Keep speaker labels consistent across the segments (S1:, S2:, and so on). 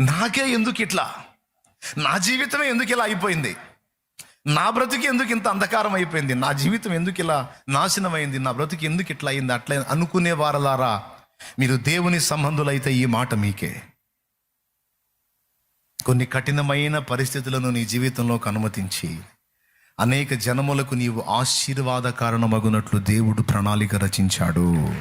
S1: నాకే ఎందుకు ఇట్లా? నా జీవితమే ఎందుకు ఇలా అయిపోయింది? నా బ్రతుకి ఎందుకు ఇంత అంధకారం అయిపోయింది? నా జీవితం ఎందుకు ఇలా నాశనమైంది? నా బ్రతుకి ఎందుకు ఇట్లా అయింది? అట్లా అనుకునే వారలారా? మీరు దేవుని సంబంధులైతే ఈ మాట మీకే. కొన్ని కఠినమైన పరిస్థితులను నీ జీవితంలోకి అనుమతించి అనేక జనములకు నీవు ఆశీర్వాద కారణమగునట్లు దేవుడు ప్రణాళిక రచించాడు.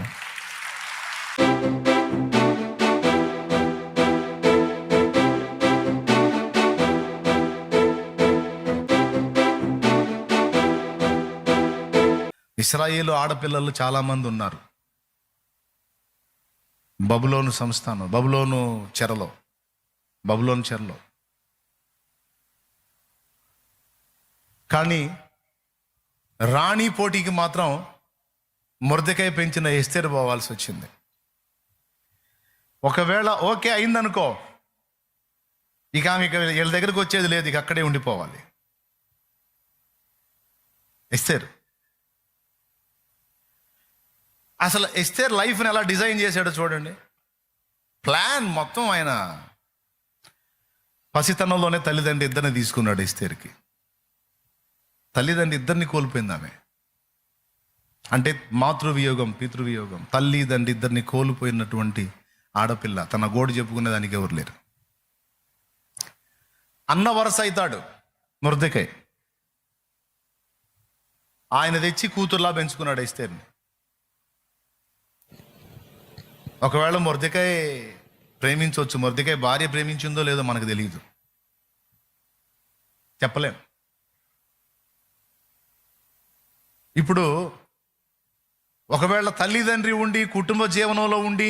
S1: ఇస్రాయేలు ఆడపిల్లలు చాలామంది ఉన్నారు. బబులోను సంస్థానం బబులోను చెరలో బబులోను చెరలో. కానీ రాణి పోటీకి మాత్రం మురదకాయ పెంచిన ఎస్తేరు పోవాల్సి వచ్చింది. ఒకవేళ ఓకే అయిందనుకో ఇక ఆమె ఇక వీళ్ళ దగ్గరకు వచ్చేది లేదు ఇక అక్కడే ఉండిపోవాలి. ఎస్తేరు. అసలు ఎస్తేర్ లైఫ్ని ఎలా డిజైన్ చేశాడో చూడండి. ప్లాన్ మొత్తం ఆయన పసితనంలోనే తల్లిదండ్రి ఇద్దరిని తీసుకున్నాడు ఇస్తేర్కి తల్లిదండ్రి ఇద్దరిని కోల్పోయింది ఆమె. అంటే మాతృవియోగం పితృవియోగం తల్లి తండ్రి ఇద్దరిని కోల్పోయినటువంటి ఆడపిల్ల తన గోడు చెప్పుకునే దానికి ఎవరు లేరు. అన్న వరస అవుతాడు మురదకై ఆయన తెచ్చి కూతుర్లా పెంచుకున్నాడు ఇస్తేర్ని ఒకవేళ మురదకాయ ప్రేమించవచ్చు మురదకాయ భార్య ప్రేమించిందో లేదో మనకు తెలియదు చెప్పలేం. ఇప్పుడు ఒకవేళ తల్లిదండ్రి ఉండి కుటుంబ జీవనంలో ఉండి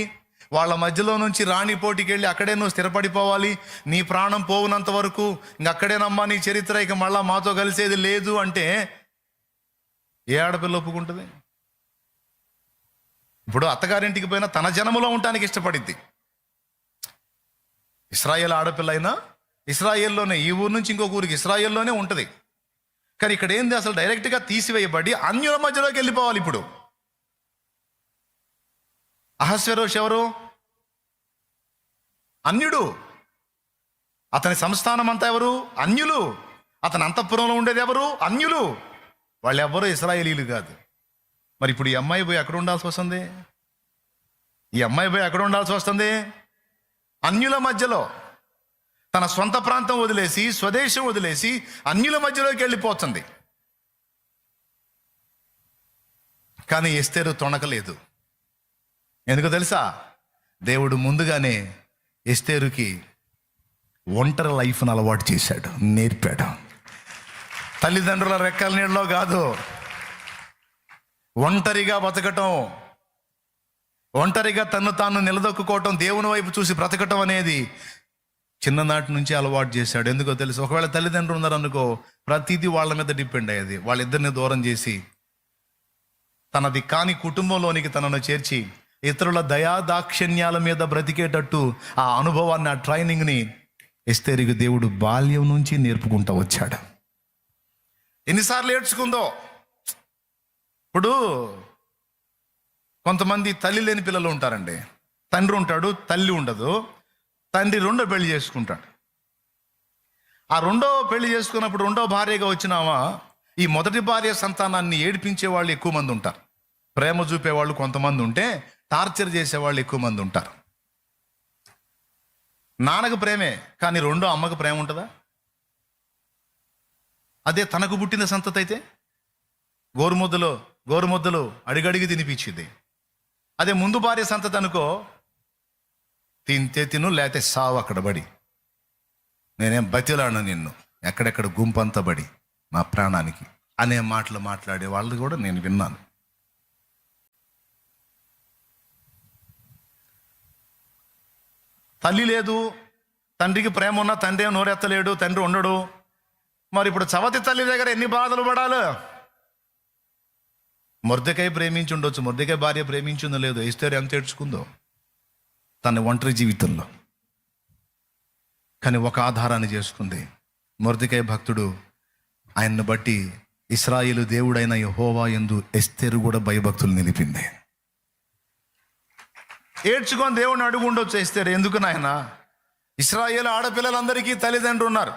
S1: వాళ్ళ మధ్యలో నుంచి రాణి పోటీకి వెళ్ళి అక్కడే నువ్వు స్థిరపడిపోవాలి నీ ప్రాణం పోవునంత వరకు ఇంకక్కడేనమ్మా నీ చరిత్ర ఇక మళ్ళా మాతో కలిసేది లేదు అంటే ఏ ఆడపిల్ల ఒప్పుకుంటుంది? ఇప్పుడు అత్తగారింటికి పోయినా తన జనములో ఉండటానికి ఇష్టపడింది ఇస్రాయేల్ ఆడపిల్ల అయినా ఇస్రాయేల్లోనే ఈ ఊరు నుంచి ఇంకొక ఊరికి ఇస్రాయేల్లోనే ఉంటుంది. కానీ ఇక్కడ ఏంది అసలు డైరెక్ట్గా తీసివేయబడి అన్యుల మధ్యలోకి వెళ్ళిపోవాలి ఇప్పుడు. అహస్వరోష్ ఎవరు? అన్యుడు. అతని సంస్థానం అంతా ఎవరు? అన్యులు. అతని అంతఃపురంలో ఉండేది ఎవరు? అన్యులు. వాళ్ళు ఇస్రాయేలీలు కాదు. మరి ఇప్పుడు ఈ అమ్మాయి పోయి ఎక్కడ ఉండాల్సి వస్తుంది? ఈ అమ్మాయి పోయి ఎక్కడ ఉండాల్సి వస్తుంది? అన్యుల మధ్యలో తన సొంత ప్రాంతం వదిలేసి స్వదేశం వదిలేసి అన్యుల మధ్యలోకి వెళ్ళిపోతుంది. కానీ ఎస్తేరు తొణకలేదు. ఎందుకు తెలుసా? దేవుడు ముందుగానే ఎస్తేరుకి ఒంటరి లైఫ్ను అలవాటు చేశాడు నేర్పాడు. తల్లిదండ్రుల రెక్కల నీళ్ళలో కాదు ఒంటరిగా బతకటం ఒంటరిగా తను తాను నిలదొక్కుకోవటం దేవుని వైపు చూసి బ్రతకటం అనేది చిన్ననాటి నుంచి అలవాటు చేశాడు. ఎందుకో తెలుసు? ఒకవేళ తల్లిదండ్రులు ఉన్నారనుకో ప్రతిదీ వాళ్ళ మీద డిపెండ్ అయ్యేది. వాళ్ళిద్దరిని దూరం చేసి తనది కాని కుటుంబంలోనికి తనను చేర్చి ఇతరుల దయాదాక్షిణ్యాల మీద బ్రతికేటట్టు ఆ అనుభవాన్ని ఆ ట్రైనింగ్ని ఎస్తేరికి దేవుడు బాల్యం నుంచి నేర్పుకుంటూ వచ్చాడు. ఎన్నిసార్లు ఏడ్చుకుందో? ఇప్పుడు కొంతమంది తల్లి లేని పిల్లలు ఉంటారండి. తండ్రి ఉంటాడు తల్లి ఉండదు. తండ్రి రెండో పెళ్ళి చేసుకుంటాడు. ఆ రెండో పెళ్ళి చేసుకున్నప్పుడు రెండో భార్యగా వచ్చినామా ఈ మొదటి భార్య సంతానాన్ని ఏడిపించే వాళ్ళు ఎక్కువ మంది ఉంటారు. ప్రేమ చూపే వాళ్ళు కొంతమంది ఉంటే టార్చర్ చేసే వాళ్ళు ఎక్కువ మంది ఉంటారు. నాన్నకు ప్రేమే కానీ రెండో అమ్మకు ప్రేమ ఉంటుందా? అదే తనకు పుట్టిన సంతతి అయితే? గోరుముద్దలో గోరుముద్దలు అడిగడిగి తినిపించింది. అదే ముందు భార్య సంతతి అనుకో తింటే తిను లేతే సావు అక్కడ బడి నేనేం బతిలాను నిన్ను ఎక్కడెక్కడ గుంపంతబడి నా ప్రాణానికి అనే మాటలు మాట్లాడే వాళ్ళు కూడా నేను విన్నాను. తల్లి లేదు తండ్రికి ప్రేమ ఉన్నా తండ్రి నోరెత్తలేడు తండ్రి ఉండడు. మరి ఇప్పుడు చవతి తల్లి దగ్గర ఎన్ని బాధలు పడాలి? మొర్దకాయ ప్రేమించి ఉండొచ్చు మొర్దకాయ భార్య ప్రేమించిందో లేదో ఇస్తారు ఎంత ఏడ్చుకుందో తన ఒంటరి జీవితంలో. కానీ ఒక ఆధారాన్ని చేసుకుంది. మొర్దకాయ భక్తుడు ఆయన్ను బట్టి ఇస్రాయిలు దేవుడైన యహోవా ఎందు ఎస్తేరు కూడా భయభక్తులు నిలిపింది. ఏడ్చుకొని దేవుడిని అడుగు ఉండొచ్చు ఎస్తేరు. ఎందుకు నాయన? ఇస్రాయేల్ ఆడపిల్లలందరికీ తల్లిదండ్రులు ఉన్నారు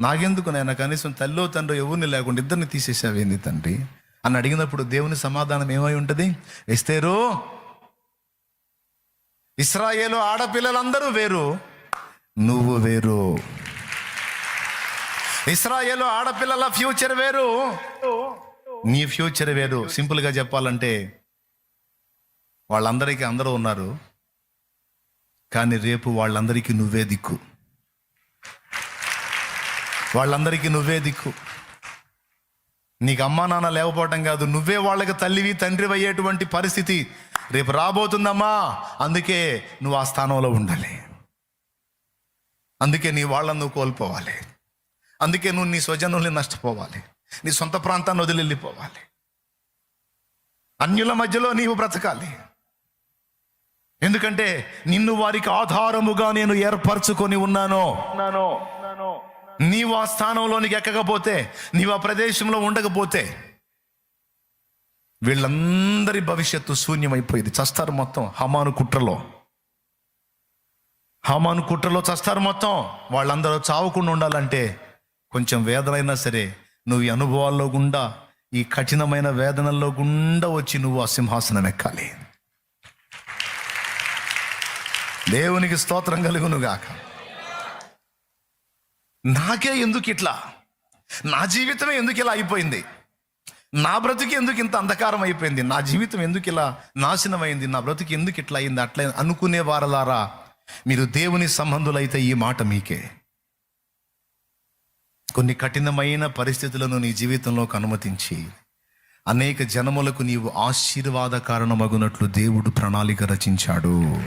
S1: నాకెందుకు నాయన? కనీసం తల్లో తండ్రి ఎవరిని లేకుండా ఇద్దరిని తీసేసావేంది తండ్రి? అని అడిగినప్పుడు దేవుని సమాధానం ఏమై ఉంటుంది? ఎస్తేరు? ఇస్రాయేలు ఆడపిల్లలందరూ వేరు నువ్వు వేరు. ఇస్రాయేలు ఆడపిల్లల ఫ్యూచర్ వేరు నీ ఫ్యూచర్ వేరు. సింపుల్గా చెప్పాలంటే వాళ్ళందరికీ అందరూ ఉన్నారు కానీ రేపు వాళ్ళందరికీ నువ్వే దిక్కు. వాళ్ళందరికీ నువ్వే దిక్కు. నీకు అమ్మా నాన్న లేకపోవటం కాదు నువ్వే వాళ్ళకి తల్లివి తండ్రి అయ్యేటువంటి పరిస్థితి. రేపు రాబోతుందమ్మా. అందుకే నువ్వు ఆ స్థానంలో ఉండాలి. అందుకే నీ వాళ్ళని నువ్వు కోల్పోవాలి. అందుకే నువ్వు నీ స్వజనుల్ని నష్టపోవాలి. నీ సొంత ప్రాంతాన్ని వదిలి వెళ్ళిపోవాలి అన్యుల మధ్యలో నీవు బ్రతకాలి. ఎందుకంటే నిన్ను వారికి ఆధారముగా నేను ఏర్పరచుకొని ఉన్నాను. నీవు ఆ స్థానంలోనికి ఎక్కకపోతే నీవు ఆ ప్రదేశంలో ఉండకపోతే వీళ్ళందరి భవిష్యత్తు శూన్యమైపోయింది. చస్తారు మొత్తం హమాను కుట్రలో. హమాను కుట్రలో చస్తారు మొత్తం. వాళ్ళందరూ చావకుండా ఉండాలంటే కొంచెం వేదనైనా సరే నువ్వు ఈ అనుభవాల్లో గుండా ఈ కఠినమైన వేదనల్లో గుండా వచ్చి నువ్వు ఆ సింహాసనం ఎక్కాలి. దేవునికి స్తోత్రం కలుగును గాక నాకే ఎందుకు ఇట్లా? నా జీవితమే ఎందుకు ఇలా అయిపోయింది? నా బ్రతుకు ఎందుకు ఇంత అంధకారం అయిపోయింది? నా జీవితం ఎందుకు ఇలా నాశనమైంది? నా బ్రతుకు ఎందుకు ఇట్లా అయింది? అట్లా అనుకునే వారలారా మీరు దేవుని సంబంధులైతే ఈ మాట మీకే. కొన్ని కఠినమైన పరిస్థితులను నీ జీవితంలోకి అనుమతించి అనేక జనములకు నీవు ఆశీర్వాద కారణమగునట్లు దేవుడు ప్రణాళిక రచించాడు.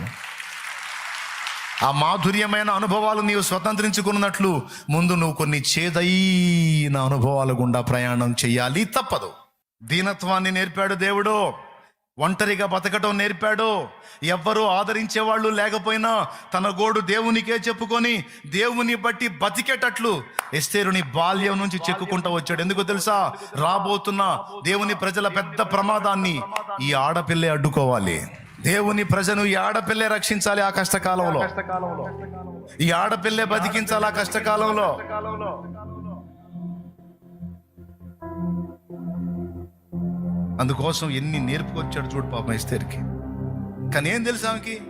S1: ఆ మాధుర్యమైన అనుభవాలు నీవు స్వతంత్రించుకున్నట్లు ముందు నువ్వు కొన్ని చేదైన అనుభవాల గుండా ప్రయాణం చేయాలి తప్పదు. దీనత్వాన్ని నేర్పాడు దేవుడు. ఒంటరిగా బతకటం నేర్పాడు. ఎవ్వరూ ఆదరించే వాళ్ళు లేకపోయినా తన గోడు దేవునికే చెప్పుకొని దేవుని బట్టి బతికేటట్లు ఎస్తేరుని బాల్యం నుంచి చెక్కుకుంటూ వచ్చాడు. ఎందుకు తెలుసా? రాబోతున్న దేవుని ప్రజల పెద్ద ప్రమాదాన్ని ఈ ఆడపిల్లే అడ్డుకోవాలి. దేవుని ప్రజను ఈ ఆడపిల్లే రక్షించాలి ఆ కష్టకాలంలో. ఈ ఆడపిల్లే బతికించాలి ఆ కష్టకాలంలో. అందుకోసం ఎన్ని నేర్పుకొచ్చాడు చూడు పాపం ఎస్తేరికి. కానీ ఏం తెలుసా ఆమెకి?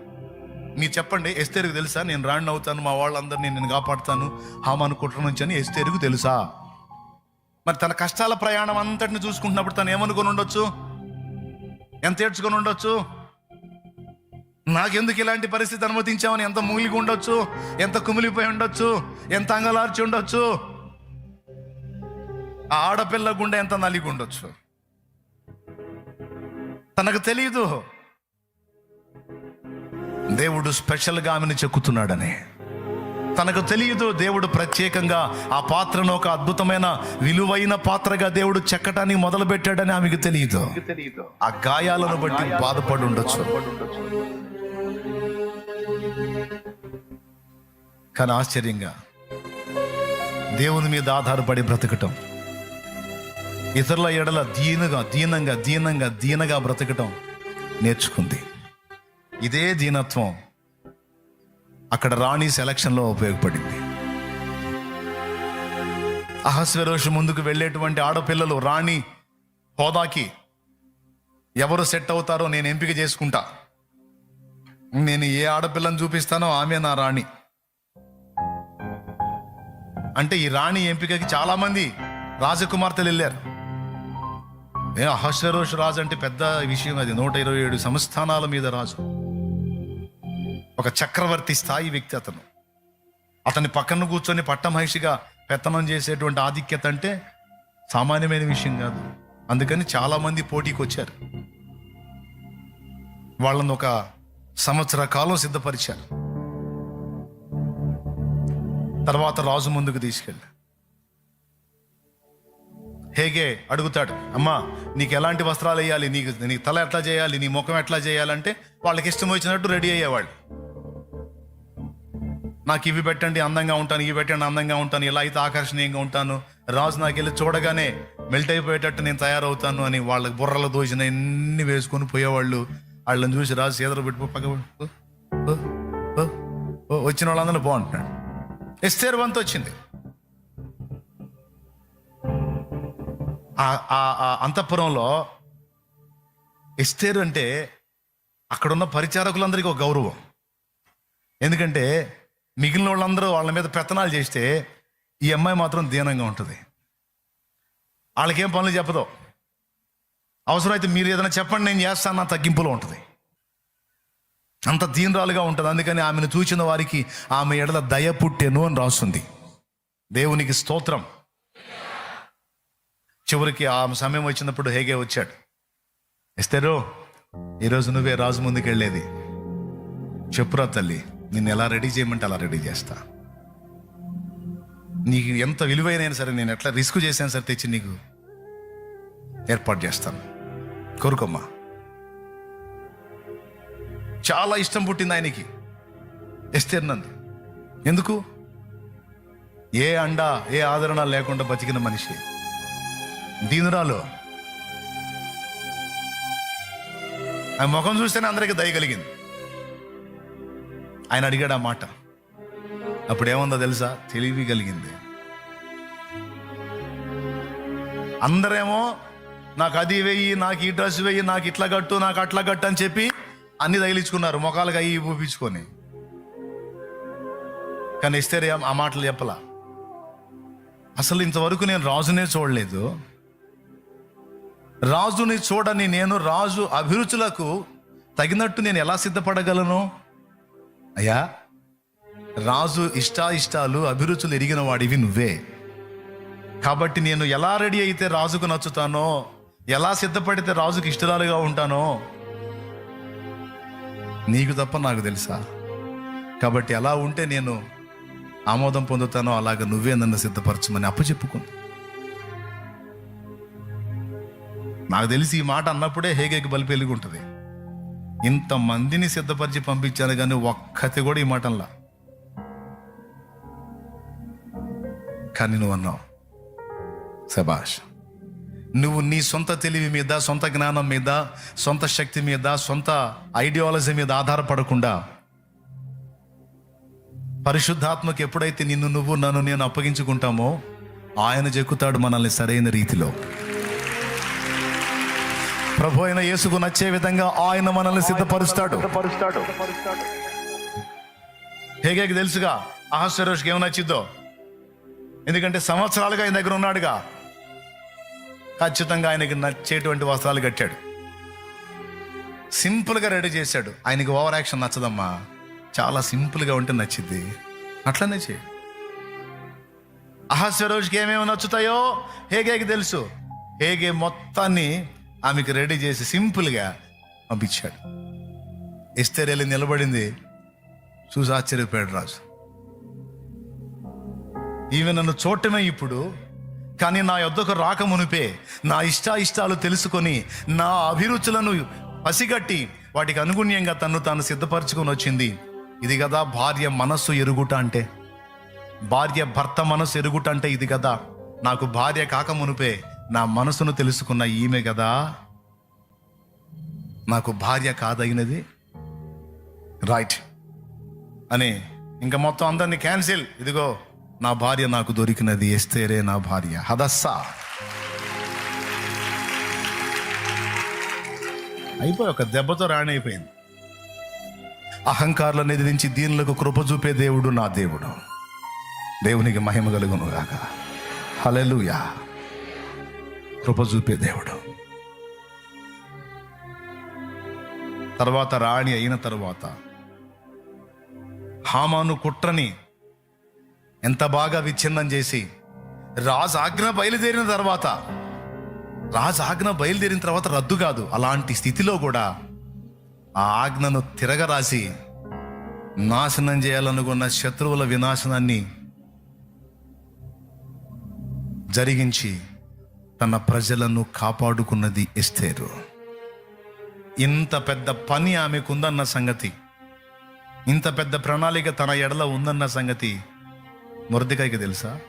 S1: మీరు చెప్పండి ఎస్తేరుకు తెలుసా? నేను రాణి అవుతాను మా వాళ్ళందరినీ నేను కాపాడుతాను హామాను కుట్ర నుంచి అని ఎస్తేరుకు తెలుసా? మరి తన కష్టాల ప్రయాణం అంతటిని చూసుకుంటున్నప్పుడు తను ఏమనుకొని ఉండొచ్చు? ఎంత ఏడ్చుకొని ఉండొచ్చు? నాకెందుకు ఇలాంటి పరిస్థితి అనుమతించామని ఎంత మూలిగి ఉండొచ్చు ఎంత కుమిలిపోయి ఉండొచ్చు ఎంత అంగలార్చి ఉండొచ్చు? ఆ ఆడపిల్ల గుండె ఎంత నలిగి ఉండొచ్చు? తనకు తెలియదు దేవుడు స్పెషల్గా ఆమెను చెక్కుతున్నాడని. తనకు తెలియదు దేవుడు ప్రత్యేకంగా ఆ పాత్రను ఒక అద్భుతమైన విలువైన పాత్రగా దేవుడు చెక్కటానికి మొదలు పెట్టాడని ఆమెకు తెలియదు ఆ గాయాలను బట్టి బాధపడి ఉండొచ్చు. కానీ ఆశ్చర్యంగా దేవుని మీద ఆధారపడి బ్రతకటం. ఇతరుల ఎడల దీనగా దీనంగా దీనంగా దీనగా బ్రతకటం నేర్చుకుంది. ఇదే దీనత్వం అక్కడ రాణి సెలక్షన్లో ఉపయోగపడింది. అహస్వరోషు ముందుకు వెళ్ళేటువంటి ఆడపిల్లలు రాణి హోదాకి ఎవరు సెట్ అవుతారో నేను ఎంపిక చేసుకుంటా. నేను ఏ ఆడపిల్లని చూపిస్తానో ఆమె నా రాణి. అంటే ఈ రాణి ఎంపికకి చాలామంది రాజకుమార్తెలు వెళ్ళారు. ఏ అహస్వరోష్ రాజు అంటే పెద్ద విషయం అది. నూట ఇరవై ఏడు సంస్థానాల మీద రాజు. ఒక చక్రవర్తి స్థాయి వ్యక్తి అతను. అతని పక్కన కూర్చొని పట్టమహిషిగా పెత్తనం చేసేటువంటి ఆధిక్యత అంటే సామాన్యమైన విషయం కాదు. అందుకని చాలా మంది పోటీకి వచ్చారు వాళ్ళని ఒక సంవత్సర కాలం సిద్ధపరిచారు. తర్వాత రాజు ముందుకు తీసుకెళ్ళి. హేగే అడుగుతాడు అమ్మా నీకు ఎలాంటి వస్త్రాలు వేయాలి? నీకు నీ తల ఎట్లా చేయాలి? నీ ముఖం ఎట్లా చేయాలంటే వాళ్ళకి ఇష్టం వచ్చినట్టు రెడీ అయ్యేవాళ్ళు. నాకు ఇవి పెట్టండి అందంగా ఉంటాను ఇవి పెట్టండి అందంగా ఉంటాను ఇలా అయితే ఆకర్షణీయంగా ఉంటాను. రాజు నాకు వెళ్ళి చూడగానే మెల్ట్ అయిపోయేటట్టు నేను తయారవుతాను అని వాళ్ళకి బుర్రలు దోచిన ఎన్ని వేసుకొని పోయేవాళ్ళు. వాళ్ళని చూసి రాజు సీదర పెట్టుకో పక్క వచ్చిన వాళ్ళందరూ బాగుంటున్నాడు ఎస్తేర్ వంతు వచ్చింది. అంతఃపురంలో ఎస్తేరు అంటే అక్కడున్న పరిచారకులందరికీ ఒక గౌరవం. ఎందుకంటే మిగిలిన వాళ్ళందరూ వాళ్ళ మీద పెత్తనాలు చేస్తే ఈ అమ్మాయి మాత్రం దీనంగా ఉంటుంది. వాళ్ళకేం పనులు చెప్పదు. అవసరమైతే మీరు ఏదైనా చెప్పండి నేను చేస్తాను నా తగ్గింపులో ఉంటుంది. అంత దీనరాలుగా ఉంటుంది. అందుకని ఆమెను చూచిన వారికి ఆమె ఎడల దయ పుట్టెను అని రాస్తుంది. దేవునికి స్తోత్రం. చివరికి ఆ సమయం వచ్చినప్పుడు హేగే వచ్చాడు. ఇస్తారో ఈరోజు నువ్వే రాజు ముందుకు వెళ్ళేది చెప్పురా తల్లి నిన్ను ఎలా రెడీ చేయమంటే అలా రెడీ చేస్తా. నీకు ఎంత విలువైన సరే నేను ఎట్లా రిస్క్ చేశాను సరే తెచ్చి నీకు ఏర్పాటు చేస్తాను. కోరుకోమ్మా. చాలా ఇష్టం పుట్టింది ఆయనకి. ఎస్తేర్ నందు. ఎందుకు? ఏ అండా ఏ ఆదరణ లేకుండా బతికిన మనిషి. దీనురాలు. ఆ ముఖం చూస్తేనే అందరికీ దయ కలిగింది. ఆయన అడిగాడు ఆ మాట. అప్పుడు ఏముందో తెలుసా? తెలివి కలిగింది. అందరేమో నాకు అది వెయ్యి నాకు ఈ డ్రెస్ వెయ్యి నాకు ఇట్లా కట్టు నాకు అట్లా కట్టు అని చెప్పి అన్ని తగిలించుకున్నారు ముఖాలకు అయ్యి ఊపించుకొని. కానీ ఇస్తే ఆ మాటలు చెప్పలా. అసలు ఇంతవరకు నేను రాజునే చూడలేదు. రాజుని చూడని నేను రాజు అభిరుచులకు తగినట్టు నేను ఎలా సిద్ధపడగలను? అయ్యా రాజు ఇష్టాయిష్టాలు అభిరుచులు ఎరిగిన వాడివి నువ్వే. కాబట్టి నేను ఎలా రెడీ అయితే రాజుకు నచ్చుతానో ఎలా సిద్ధపడితే రాజుకు ఇష్టరాలుగా ఉంటానో నీకు తప్ప నాకు తెలుసా? కాబట్టి ఎలా ఉంటే నేను ఆమోదం పొందుతానో అలాగ నువ్వే నన్ను సిద్ధపరచమని అప్పచెప్పుకుంది నాకు తెలిసి ఈ మాట అన్నప్పుడే హేగేకి బలి పెళ్ళిగుంటుంది ఇంతమందిని సిద్ధపరిచి పంపించాను కానీ ఒక్కతి కూడా ఈ మాటల్లా కానీ నువ్వు అన్నావు శభాష్ నువ్వు నీ సొంత తెలివి మీద సొంత జ్ఞానం మీద సొంత శక్తి మీద సొంత ఐడియాలజీ మీద ఆధారపడకుండా పరిశుద్ధాత్మకు ఎప్పుడైతే నిన్ను నువ్వు నన్ను నేను అప్పగించుకుంటామో ఆయన చెక్కుతాడు మనల్ని సరైన రీతిలో. ప్రభు అయిన యేసుకు నచ్చే విధంగా ఆయన మనల్ని సిద్ధపరుస్తాడు. హేగేకి తెలుసుగా అహస్వరోష్కి ఏమి నచ్చిద్దో? ఎందుకంటే సంవత్సరాలుగా ఆయన దగ్గర ఉన్నాడుగా. ఖచ్చితంగా ఆయనకి నచ్చేటువంటి వస్త్రాలు కట్టాడు. సింపుల్గా రెడీ చేశాడు. ఆయనకి ఓవర్ యాక్షన్ నచ్చదమ్మా. చాలా సింపుల్గా ఉంటే నచ్చిద్ది. అట్లనే చేయి. అహస్వరోజ్కి ఏమేమి నచ్చుతాయో హేగేకి తెలుసు. హేగే మొత్తాన్ని ఆమెకి రెడీ చేసి సింపుల్గా పంపించాడు. ఎస్తేర్ వెళ్ళి నిలబడింది. చూసి ఆశ్చర్యపోయాడు రాజు. ఈమె నన్ను చూడటమే ఇప్పుడు కానీ నా యొద్దకు రాకమునిపే నా ఇష్టాయిష్టాలు తెలుసుకొని నా అభిరుచులను పసిగట్టి వాటికి అనుగుణ్యంగా తను తాను సిద్ధపరచుకొని వచ్చింది. ఇది కదా భార్య మనస్సు ఎరుగుట అంటే. భార్య భర్త మనస్సు ఎరుగుట అంటే ఇది కదా. నాకు భార్య కాకమునిపే నా మనసును తెలుసుకున్న ఈమె కదా. నాకు భార్య కాదగినది. రైట్. అని ఇంకా మొత్తం అందరినీ క్యాన్సిల్. ఇదిగో. నా భార్య నాకు దొరికినది ఎస్తేరే నా భార్య. హదస్సా. అయిపోయి ఒక దెబ్బతో రాణి అయిపోయింది అహంకారులను ఎదిరించి దీనులకు కృప చూపే దేవుడు నా దేవుడు. దేవునికి మహిమ కలుగును గాక. హలెలుయా కృప చూపే దేవుడు. తర్వాత రాణి అయిన తర్వాత హామాను కుట్రని ఎంత బాగా విచ్ఛిన్నం చేసి. రాజు ఆజ్ఞ బయలుదేరిన తర్వాత రాజు ఆజ్ఞ బయలుదేరిన తర్వాత రద్దు కాదు అలాంటి స్థితిలో కూడా ఆ ఆజ్ఞను తిరగరాసి నాశనం చేయాలనుకున్న శత్రువుల వినాశనాన్ని జరిగించి తన ప్రజలను కాపాడుకున్నది ఎస్తేరు. ఇంత పెద్ద పని ఆమెకుందన్న సంగతి ఇంత పెద్ద ప్రణాళిక తన ఎడల ఉందన్న సంగతి మురదికాయకి తెలుసా?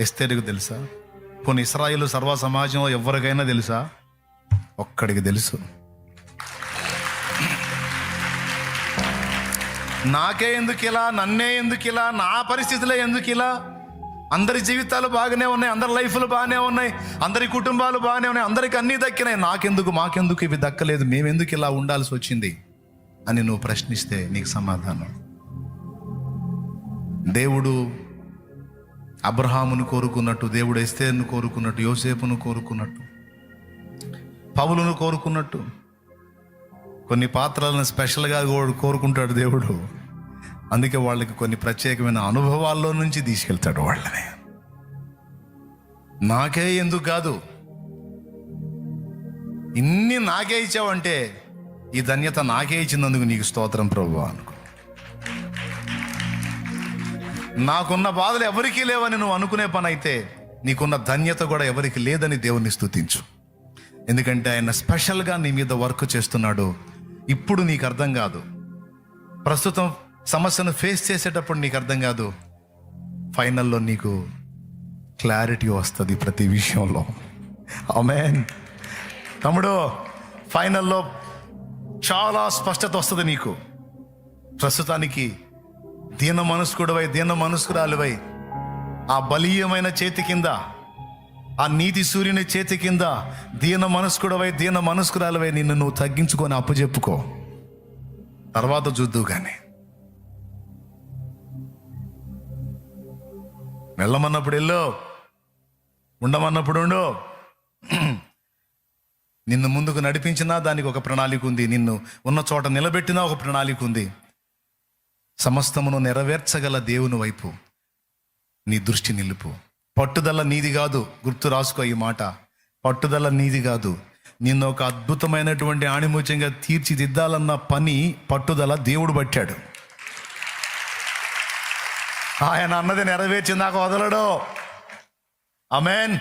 S1: ఎస్తేరుకు తెలుసా? కొన్ని ఇస్రాయిలు సర్వ సమాజం ఎవరికైనా తెలుసా? ఒక్కడికి తెలుసు. నాకే ఎందుకు ఇలా? నన్నే ఎందుకు ఇలా? నా పరిస్థితులే ఎందుకు ఇలా? అందరి జీవితాలు బాగానే ఉన్నాయి అందరి లైఫ్లు బాగానే ఉన్నాయి అందరి కుటుంబాలు బాగానే ఉన్నాయి అందరికి అన్నీ దక్కినాయి. నాకెందుకు మాకెందుకు ఇవి దక్కలేదు? మేమెందుకు ఇలా ఉండాల్సి వచ్చింది? అని నువ్వు ప్రశ్నిస్తే నీకు సమాధానం. దేవుడు అబ్రహామును కోరుకున్నట్టు దేవుడు ఎస్తేర్ను కోరుకున్నట్టు యోసేపును కోరుకున్నట్టు పౌలును కోరుకున్నట్టు కొన్ని పాత్రలను స్పెషల్గా కో- కోరుకుంటాడు దేవుడు. అందుకే వాళ్ళకి కొన్ని ప్రత్యేకమైన అనుభవాల్లో నుంచి తీసుకెళ్తాడు వాళ్ళని. నాకే ఎందుకు కాదు? ఇన్ని నాకే ఇచ్చావంటే ఈ ధన్యత నాకే ఇచ్చినందుకు నీకు స్తోత్రం ప్రభు అనుకో నాకున్న బాధలు ఎవరికీ లేవని నువ్వు అనుకునే పని అయితే నీకున్న ధన్యత కూడా ఎవరికి లేదని దేవుణ్ణి స్థుతించు ఎందుకంటే ఆయన స్పెషల్గా నీ మీద వర్క్ చేస్తున్నాడు. ఇప్పుడు నీకు అర్థం కాదు. ప్రస్తుతం సమస్యను ఫేస్ చేసేటప్పుడు నీకు అర్థం కాదు. ఫైనల్లో నీకు క్లారిటీ వస్తుంది ప్రతి విషయంలో. అమెన్ తమ్ముడు ఫైనల్లో చాలా స్పష్టత వస్తుంది నీకు. ప్రస్తుతానికి దీన మనస్కుడవై దీన మనస్కురాలువై ఆ బలీయమైన చేతి కింద ఆ నీతి సూర్యుని చేతి కింద దీన మనస్కుడవై దీన మనస్కురాలువై నిన్ను నువ్వు తగ్గించుకొని అప్పచెప్పుకో తర్వాత చూద్దు కానీ వెళ్ళమన్నప్పుడు వెళ్ళు. ఉండమన్నప్పుడు ఉండు. నిన్ను ముందుకు నడిపించినా దానికి ఒక ప్రణాళిక ఉంది. నిన్ను ఉన్న చోట నిలబెట్టినా ఒక ప్రణాళిక ఉంది. సమస్తమును నెరవేర్చగల దేవుని వైపు నీ దృష్టి నిలుపు. పట్టుదల నీది కాదు గుర్తు రాసుకో ఈ మాట. పట్టుదల నీది కాదు. నిన్ను ఒక అద్భుతమైనటువంటి ఆణిముత్యంగా తీర్చిదిద్దాలన్న పని పట్టుదల దేవుడు పట్టాడు. ఆయన అన్నది నెరవేర్చిందాక వదలడు. అమెన్